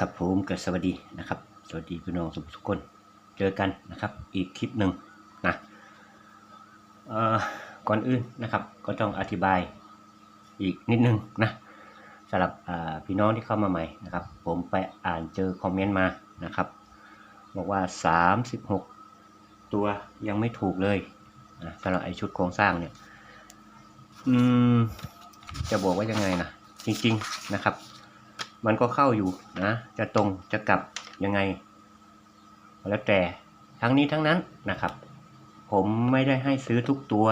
ครับผมก็สวัสดีนะครับ สวัสดีพี่น้องทุกคน เจอกันนะครับ อีกคลิปหนึ่งนะเออก่อนอื่นนะครับ ก็ต้องอธิบายอีกนิดนึงนะสำหรับพี่น้องที่เข้ามาใหม่นะครับ ผมไปอ่านเจอคอมเมนต์มานะครับ บอกว่า 36 ตัวยังไม่ถูกเลยนะสำหรับไอชุดโครงสร้างเนี่ย อืม จะบอกว่ายังไงนะจริง ๆนะครับ มันก็เข้าอยู่นะ จะตรงจะกลับยังไง แล้วแต่ทั้งนี้ทั้งนั้นนะครับ ผมไม่ได้ให้ซื้อทุกตัว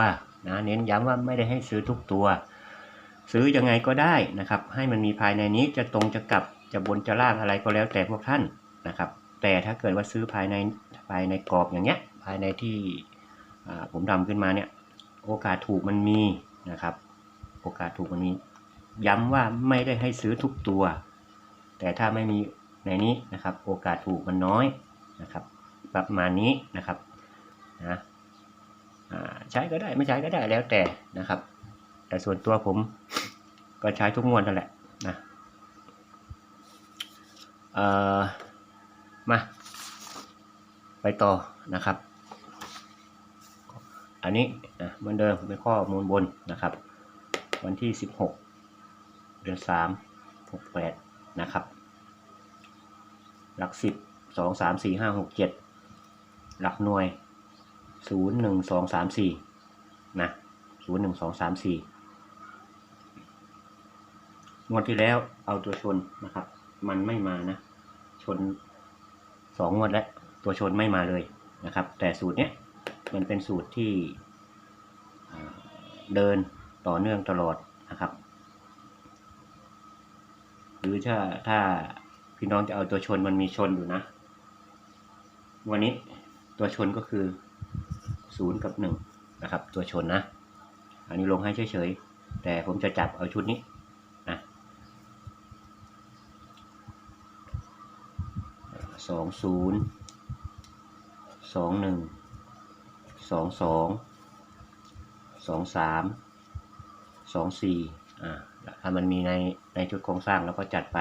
นะเน้นย้ำว่าไม่ได้ให้ซื้อทุกตัว ซื้อยังไงก็ได้นะครับ ให้มันมีภายในนี้จะตรงจะกลับจะบนจะล่างอะไรก็แล้วแต่พวกท่านนะครับ แต่ถ้าเกิดว่าซื้อภายในภายในกรอบอย่างเงี้ย ภายในที่ผมทำขึ้นมาเนี่ย โอกาสถูกมันมีนะครับ โอกาสถูกมันมี ย้ำว่าไม่ได้ให้ซื้อทุกตัว แต่ถ้าไม่มีในนี้นะครับโอกาสถูกมันน้อยนะครับประมาณนี้นะครับนะใช้ก็ได้ไม่ใช้ก็ได้แล้วแต่นะครับ แต่ส่วนตัวผมก็ใช้ทุกงวดนั่นแหละนะเอ่อมา ไปต่อนะครับ อันนี้นะเหมือนเดิมเป็นข้อมูลบนนะครับ วันที่ 16 เดือน3 68 นะครับ หลัก10 2 3 4 5 6 7หลักหน่วย0 1 2 3 4นะ0 1 2 3 4งวดที่แล้วเอาตัวชนนะครับ มันไม่มานะ ชนสองงวดแล้ว ตัวชนไม่มาเลยนะครับ แต่สูตรเนี้ยมันเป็นสูตรที่เดินต่อเนื่องตลอดนะครับ หรือถ้าถ้าพี่น้องจะเอาตัวชนมันมีชนอยู่นะ วันนี้ตัวชนก็คือศูนย์กับหนึ่งนะครับ ตัวชนนะ อันนี้ลงให้เฉยๆ แต่ผมจะจับเอาชุดนี้นะสองศูนย์สองหนึ่งสองสองสองสามสองสี่อ่า ถ้ามันมีในในชุดโครงสร้างแล้วก็จัดไป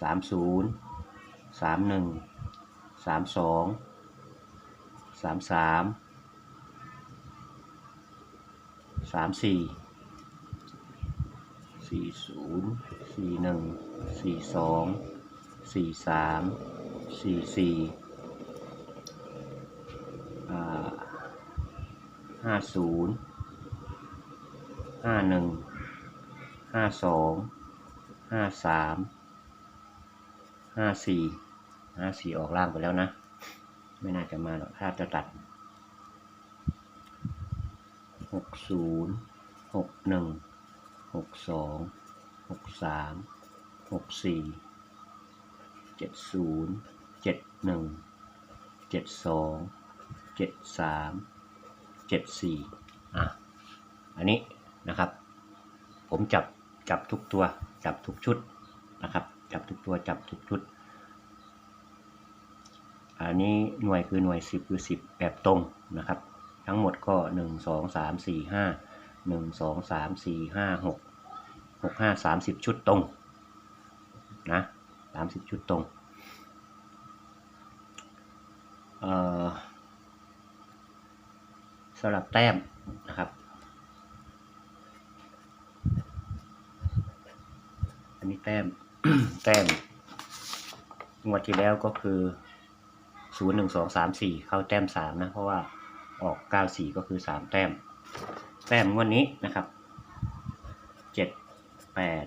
สามศูนย์สามหนึ่งสามสองสามสามสามสี่สี่ศูนย์สี่หนึ่งสี่สองสี่สามสี่สี่ห้าศูนย์ ห้าหนึ่งห้าสองห้าสามห้าสี่ห้าสี่ออกล่างไปแล้วนะ ไม่น่าจะมาหรอกถ้าจะตัดหกศูนย์หกหนึ่งหกสองหกสามหกสี่เจ็ดศูนย์เจ็ดหนึ่งเจ็ดสองเจ็ดสามเจ็ดสี่อะ อันนี้ นะครับ ผมจับจับทุกตัว จับทุกชุดนะครับ จับทุกตัวจับทุกชุด อันนี้หน่วยคือหน่วยสิบคือสิบแบบตรงนะครับ ทั้งหมดก็หนึ่งสองสามสี่ห้าหนึ่งสองสามสี่ห้าหกหกห้าสามสิบชุดตรงนะสามสิบชุดตรงเอ่อสำหรับแต้มนะครับ อันนี้ แต้ม แต้ม งวดที่แล้วก็คือศูนย์หนึ่งสองสามสี่เข้าแต้มสามนะ เพราะว่าออกเก้าสี่ก็คือสามแต้ม แต้มงวดนี้นะครับเจ็ดแปด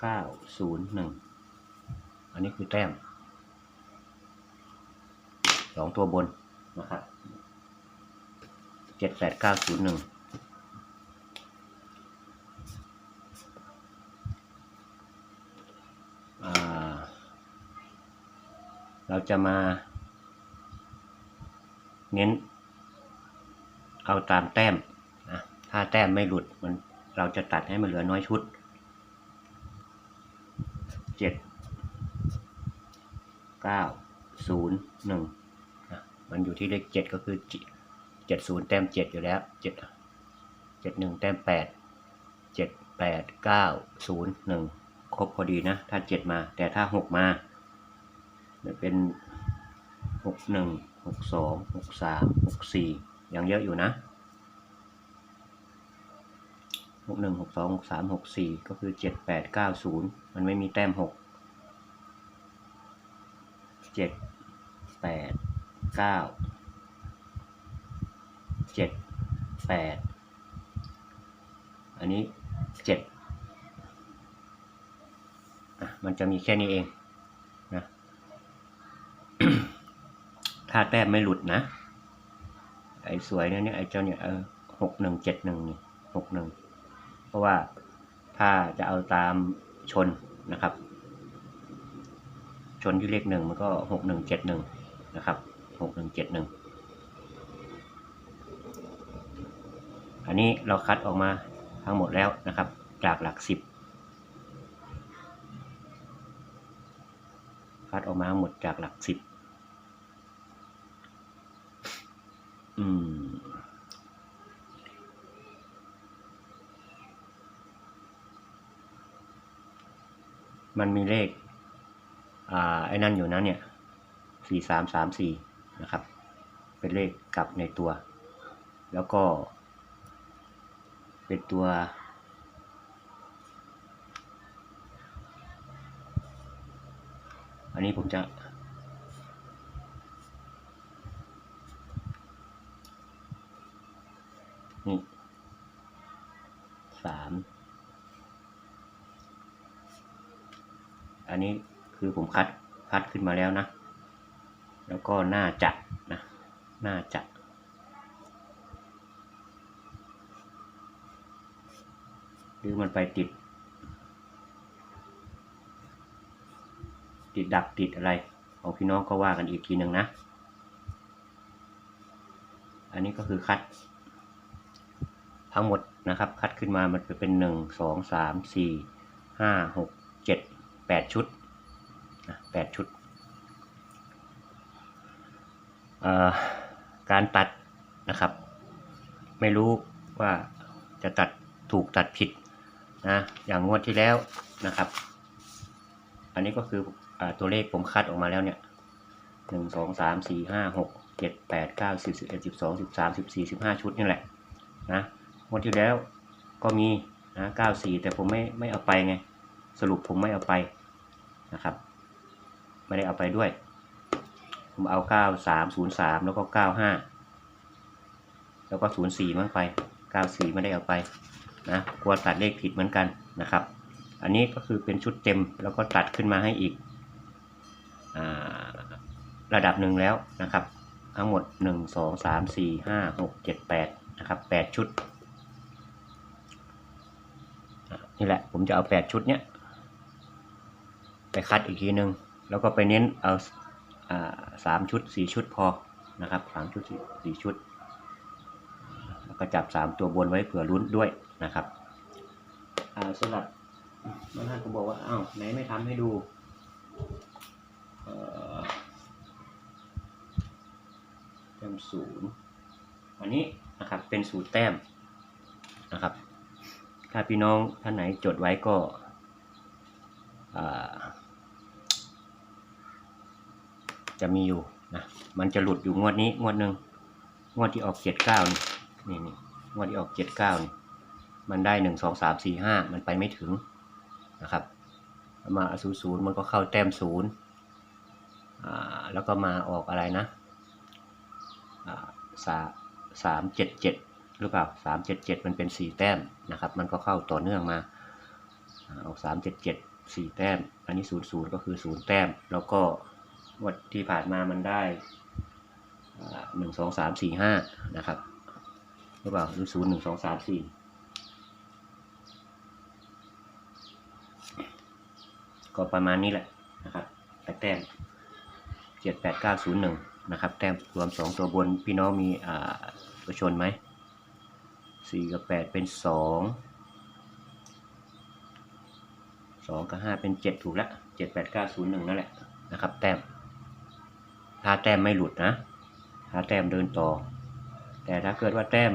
เก้าศูนย์หนึ่งอันนี้คือแต้มสองตัวบนนะครับเจ็ดแปดเก้าศูนย์หนึ่ง อ่าเรา จะมา เน้น เอาตามแต้มนะถ้าแต้มไม่หลุดมันเราจะตัดให้มันเหลือน้อยชุดเจ็ดเก้าศูนย์หนึ่งมันอยู่ที่เลขเจ็ดก็คือเจ็ดศูนย์แต้มเจ็ดอยู่แล้วเจ็ดเจ็ดหนึ่งแต้มแปดเจ็ดแปดเก้าศูนย์หนึ่งครบพอดีนะ ถ้าเจ็ดมาแต่ถ้าหกมา จะเป็นหกหนึ่งหกสองหกสามหกสี่ยังเยอะอยู่นะหกหนึ่งหกสองหกสามหกสี่ก็คือเจ็ดแปดเก้าศูนย์มันไม่มีแต้มหกเจ็ดแปดเก้าเจ็ดแปดอันนี้เจ็ดมันจะมีแค่นี้เองนะ ถ้าแต้มไม่หลุดนะ ไอ้สวยเนี่ยเนี่ยไอ้เจ้าเนี่ยเออหกหนึ่งเจ็ดหนึ่งเนี่ยหกหนึ่งเพราะว่าถ้าจะเอาตามชนนะครับ ชนที่เลขหนึ่งมันก็หกหนึ่งเจ็ดหนึ่งนะครับหกหนึ่งเจ็ดหนึ่งอันนี้เราคัดออกมาทั้งหมดแล้วนะครับ จากหลักสิบคัดออกมาทั้งหมดจากหลักสิบ อืม มันมีเลข อ่า ไอ้นั่นอยู่นะเนี่ย สี่สามสามสี่นะครับ เป็นเลขกลับในตัว แล้วก็ เป็นตัวอันนี้ผมจะ นี่สามอันนี้คือผมคัดคัดขึ้นมาแล้วนะ แล้วก็หน่าจะนะ หน่าจะหรือมันไปติด ติดดับติดอะไรของพี่น้องก็ว่ากันอีกทีหนึ่งนะ อันนี้ก็คือคัด ทั้งหมดนะครับ คัดขึ้นมามันจะเป็นหนึ่งสองสามสี่ห้าหกเจ็ดแปดชุดนะแปดชุดอ่อการตัดนะครับ ไม่รู้ว่าจะตัดถูกตัดผิดนะอย่างงวดที่แล้วนะครับ อันนี้ก็คืออตัวเลขผมคัดออกมาแล้วเนี่ยหนึ่งสองสามสี่ห้าหกเจ็ดแปดเก้าสิบสิบเอ็ดสิบสองสิบสามสิบสี่สิบห้าชุดนี่แหละนะ วดที่แล้วก็มีนะเก้าสี่แต่ผมไม่ไม่เอาไปไง สรุปผมไม่เอาไปนะครับ ไม่ได้เอาไปด้วย ผมเอาเก้าสามศูนย์สามแล้วก็เก้าห้าแล้วก็ศูนย์สี่มั่งไปเก้าสี่ไม่ได้เอาไปนะกลัวตัดเลขผิดเหมือนกันนะครับ อันนี้ก็คือเป็นชุดเต็มแล้วก็ตัดขึ้นมาให้อีกอระดับหนึ่งแล้วนะครับ ทั้งหมดหนึ่งสองสามสี่ห้าหกเจ็ดแปดนะครับแปดชุดอะ นี่แหละ ผมจะเอาแปดชุดเนี้ยไปคัดอีกทีหนึ่งแล้วก็ไปเน้นเอาสามชุดสี่ชุดพอนะครับสามชุดสี่ชุด แล้วก็จับสามตัวบนไว้เผื่อลุ้นด้วยนะครับอาสำหรับบางท่านก็บอกว่าอ้าวไหนไม่ทำให้ดูเออแต้มศูนย์อันนี้นะครับเป็นสูตรแต้มนะครับ ถ้าพี่น้องท่านไหนจดไว้ก็จะมีอยู่นะมันจะหลุดอยู่งวดนี้งวดหนึ่งงวดที่ออกเจ็ดเก้านี่นี่งวดที่ออกเจ็ดเก้านี่มันได้หนึ่งสองสามสี่ห้ามันไปไม่ถึงนะครับ มาศูนย์ศูนย์มันก็เข้าแต้มศูนย์แล้วก็มาออกอะไรนะสาสามเจ็ดเจ็ด หรือเปล่าสามเจ็ดเจ็ดมันเป็นสี่แต้มนะครับ มันก็เข้าต่อเนื่องมาเอาสามเจ็ดเจ็ดสี่แต้ม อันนี้ศูนย์ศูนย์ก็คือศูนย์แต้ม แล้วก็งวดที่ผ่านมามันได้หนึ่งสองสามสี่ห้านะครับหรือเปล่าหรือศูนย์หนึ่งสองสามสี่ก็ประมาณนี้แหละนะครับแต่แต้มเจ็ดแปดเก้าศูนย์หนึ่งนะครับ แต้มรวมสองตัวบนพี่น้องมีอ่าตัวชนไหม สี่กับแปดเป็นสองสองกับห้าเป็นเจ็ดถูกแล้วเจ็ดแปดเก้าศูนย์หนึ่งนั่นแหละนะครับ แต้ม ถ้าแต้มไม่หลุดนะ ถ้าแต้มเดินต่อ แต่ถ้าเกิดว่าแต้ม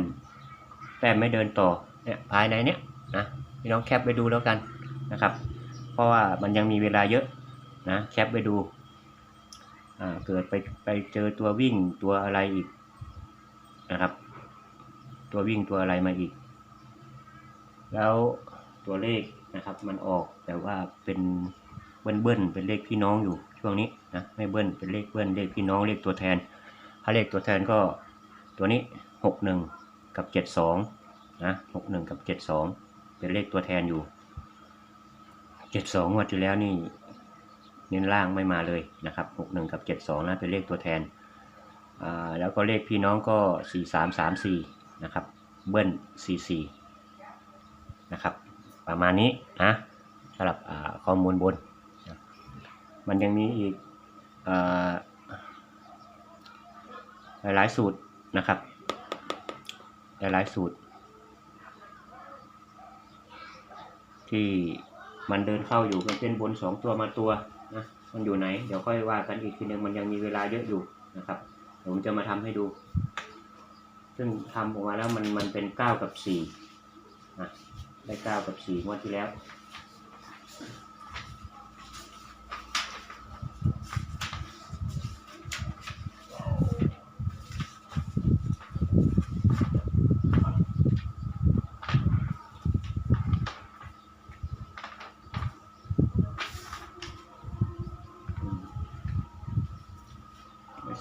แต้มไม่เดินต่อ เนี่ยภายในเนี้ยนะพี่น้องแคปไปดูแล้วกันนะครับ เพราะว่ามันยังมีเวลาเยอะนะแคปไปดูเกิดไปไปเจอตัววิ่งตัวอะไรอีกนะครับ ตัววิ่งตัวอะไรมาอีก แล้วตัวเลขนะครับ มันออกแต่ว่าเป็นเบิ้ลเบิ้ลเป็นเลขพี่น้องอยู่ช่วงนี้นะไม่เบิ้ลเป็นเลขเบิ้ลเลขพี่น้องเลขตัวแทน ถ้าเลขตัวแทนก็ตัวนี้หกหนึ่งกับเจ็ดสองนะหกหนึ่งกับเจ็ดสองเป็นเลขตัวแทนอยู่เจ็ดสองวันที่แล้วนี่เน้นล่างไม่มาเลยนะครับหกหนึ่งกับเจ็ดสองนะเป็นเลขตัวแทนอ่าแล้วก็เลขพี่น้องก็สี่สามสามสี่ นะครับ เบิ้ลสี่สี่นะครับ ประมาณนี้นะสำหรับข้อมูลบนนะมันยังมีอีกหลายๆสูตรนะครับ หลายๆสูตร ที่มันเดินเข้าอยู่มันเป็นบนสองตัวมาตัวนะมันอยู่ไหน เดี๋ยวค่อยว่ากันอีกทีนึงมันยังมีเวลาเยอะอยู่นะครับผมจะมาทำให้ดู ซึ่งทำออกมาแล้วมันมันเป็นเก้ากับสี่นะได้เก้ากับสี่งวดที่แล้ว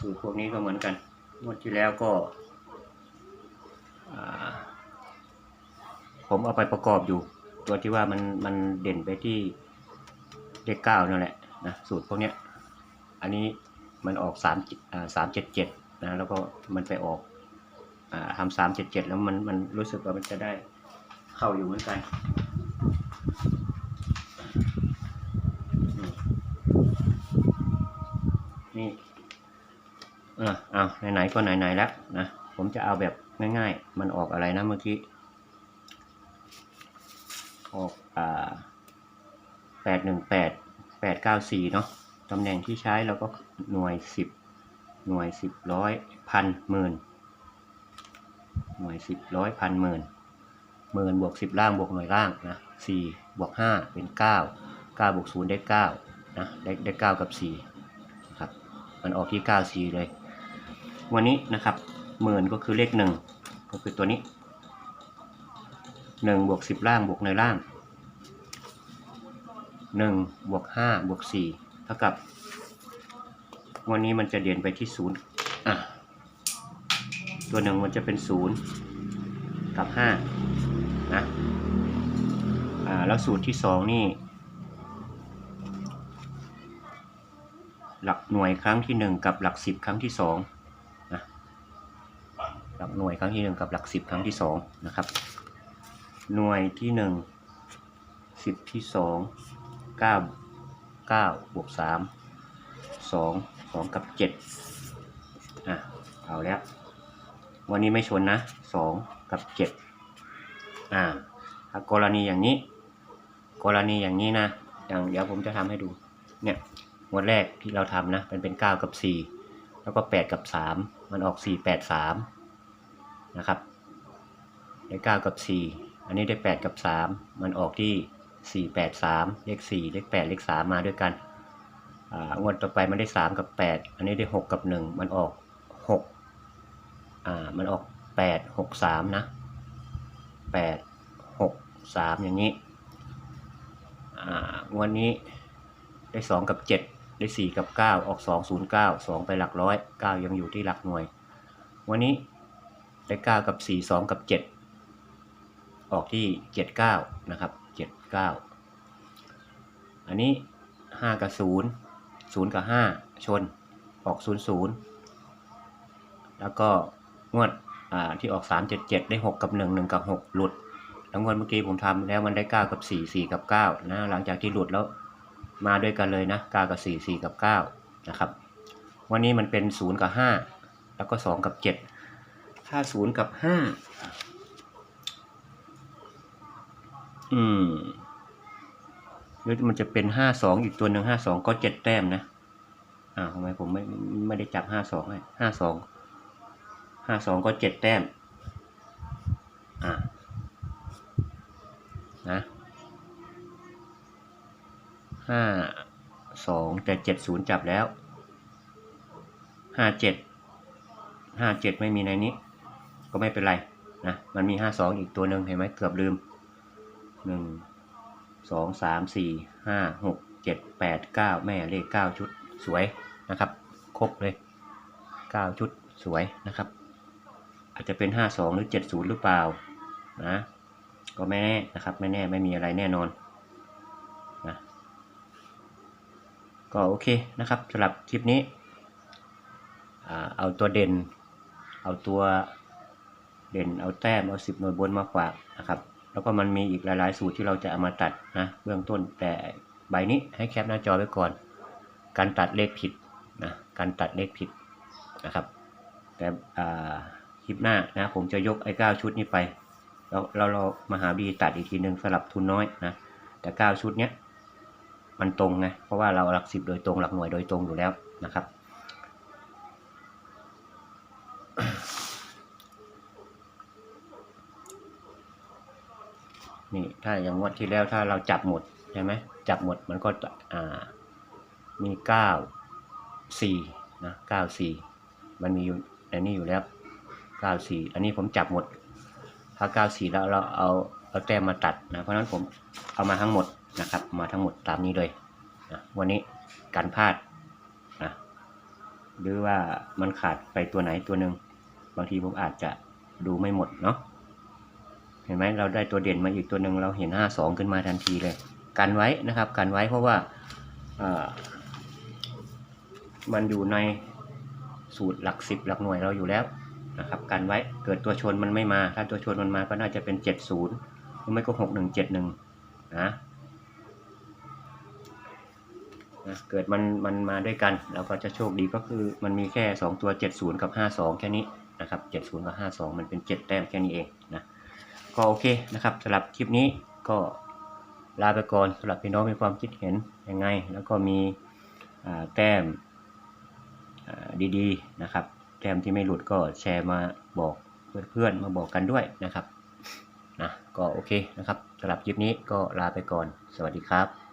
สูตรพวกนี้ก็เหมือนกันงวดที่แล้วก็อ่า ผมเอาไปประกอบอยู่ ตัวที่ว่ามันมันเด่นไปที่เลขเก้านั่นแหละนะสูตรพวกเนี้ยอันนี้มันออกสามสามเจ็ดเจ็ดนะแล้วก็มันไปออกอทำสามเจ็ดเจ็ดแล้วมันมันรู้สึกว่ามันจะได้เข้าอยู่เหมือนกันนี่เออเอาไหนๆก็ไหนๆแล้วนะผมจะเอาแบบง่าย ๆ มันออกอะไรนะเมื่อกี้ ออกอ่าแปดหนึ่งแปดแปดเก้าสี่เนาะตำแหน่งที่ใช้เราก็หน่วยสิบหน่วยสิบร้อยพันหมื่นหน่วยสิบร้อยพันหมื่นหมื่นบวกสิบล่างบวกหน่วยล่างนะสี่บวกห้าเป็นเก้าเก้าบวกศูนย์ได้เก้านะได้ได้เก้ากับสี่ครับมันออกที่94เลย วันนี้นะครับหมื่นก็คือเลขหนึ่งก็คือตัวนี้ หนึ่งบวกสิบล่างบวกในล่างหนึ่งบวกห้าบวกสี่เท่ากับ วันนี้มันจะเด่นไปที่ศูนย์อะ ตัวหนึ่งมันจะเป็นศูนย์กับห้านะอ่าแล้วสูตรที่สองนี่ หลักหน่วยครั้งที่หนึ่งกับหลักสิบครั้งที่สองนะหลักหน่วยครั้งที่หนึ่งกับหลักสิบครั้งที่สองนะครับ หน่วยที่หนึ่งสิบที่สองเก้าเก้าบวกสามสองสองกับเจ็ดอะเอาแล้ว วันนี้ไม่ชนนะสองกับเจ็ดอ่าถ้ากรณีอย่างนี้ กรณีอย่างนี้นะ อย่างเดี๋ยวผมจะทำให้ดู เนี่ยงวดแรกที่เราทำนะมันเป็น9กับ4แล้วก็8กับ3มันออก4 8 3นะครับ ได้9กับ4 อันนี้ได้ 8 กับ 3 มันออกที่ 4 8 3 เลข 4 เลข 8 เลข 3 มาด้วยกันอ่างวดต่อไปมันได้ 3 กับ 8 อันนี้ได้ 6 กับ 1 มันออก6อ่ามันออก 8 6 3 นะ 8 6 3 อย่างนี้อ่างวดนี้ได้สองกับเจ็ดได้สี่กับเก้าออกสองศูนย์เก้าสองไปหลักร้อยเก้ายังอยู่ที่หลักหน่วย วันนี้ได้เก้ากับสี่สองกับเจ็ด ออกที่เจ็ดเก้านะครับเจ็ดเก้าอันนี้ห้ากับศูนย์ศูนย์กับห้าชนออกศูนย์ศูนย์แล้วก็งวดที่ออกสามเจ็ดเจ็ดได้หกกับหนึ่งหนึ่งกับหกหลุดแล้วงวดเมื่อกี้ผมทำแล้วมันได้เก้ากับสี่สี่กับเก้านะ หลังจากที่หลุดแล้วมาด้วยกันเลยนะ 9 กับ 4 4 กับ 9 นะครับ วันนี้มันเป็น 0 กับ 5 แล้วก็ 2 กับ7ถ้า0 กับ 5 อืมหรือมันจะเป็น5 2อีกตัวหนึ่ง5 2ก็7แต้มนะอ้าวทำไมผมไม่ไม่ได้จับ5 2ให้5 2 5 2ก็7แต้ม อ่านะห้าสองแต่เจ็ดศูนย์จับแล้วห้าเจ็ดห้าเจ็ดไม่มีในนี้ ก็ไม่เป็นไรนะมันมีห้าสองอีกตัวหนึ่งเห็นไหมเกือบลืม หนึ่งสองสามสี่ห้าหกเจ็ดแปดเก้าแม่เลขเก้าชุดสวยนะครับ ครบเลยเก้าชุดสวยนะครับ อาจจะเป็นห้าสองหรือเจ็ดศูนย์หรือเปล่านะก็ไม่แน่นะครับไม่แน่ไม่มีอะไรแน่นอนนะก็โอเคนะครับสำหรับคลิปนี้เอาตัวเด่น เอาตัวเด่นเอาแต้มเอาสิบหน่วยบนมาฝากนะครับ แล้วก็มันมีอีกหลาย ๆ สูตรที่เราจะเอามาตัดนะเบื้องต้นแต่ใบนี้ให้แคปหน้าจอไว้ก่อน การตัดเลขผิดนะการตัดเลขผิดนะครับ แต่คลิปหน้านะผมจะยกไอ้เก้าชุดนี้ไปแล้วเราเรามาหาวิธีตัดอีกทีหนึ่งสลับทุนน้อยนะแต่เก้าชุดเนี้ยมันตรงไงเพราะว่าเราหลักสิบโดยตรงหลักหน่วยโดยตรงอยู่แล้วนะครับ นี่ ถ้าอย่างงวดที่แล้วถ้าเราจับหมดใช่ไหมจับหมดมันก็อ่ามีเก้าสี่นะเก้าสี่มันมีอยู่ในนี้อยู่แล้วเก้าสี่อันนี้ผมจับหมด ถ้าเก้าสี่แล้วเราเอาเอาแต้มมาตัดนะเพราะฉะนั้นผมเอามาทั้งหมดนะครับ มาทั้งหมดตามนี้เลยนะวันนี้การพลาดนะหรือว่ามันขาดไปตัวไหนตัวหนึ่งบางทีผมอาจจะดูไม่หมดเนาะ เห็นไหมเราได้ตัวเด่นมาอีกตัวหนึ่งเราเห็น 5 2 ขึ้นมาทันทีเลย กันไว้นะครับกันไว้เพราะว่ามันอยู่ในสูตรหลักสิบหลักหน่วยเราอยู่แล้วนะครับกันไว้เกิดตัวชนมันไม่มา ถ้าตัวชนมันมาก็น่าจะเป็น 70หรือไม่ก็ 6171นะนะเกิดมันมันมาด้วยกันเราก็จะโชคดีก็คือมันมีแค่ 2 ตัว 70 กับ 52 แค่นี้นะครับ70 กับ 52 มันเป็น 7 แต้มแค่นี้เองนะ ก็โอเคนะครับสำหรับคลิปนี้ก็ลาไปก่อนสำหรับพี่น้องมีความคิดเห็นยังไง แล้วก็มีแต้มดีๆนะครับ แต้มที่ไม่หลุดก็แชร์มาบอกเพื่อนๆมาบอกกันด้วยนะครับนะก็โอเคนะครับสำหรับคลิปนี้ก็ลาไปก่อน สวัสดีครับ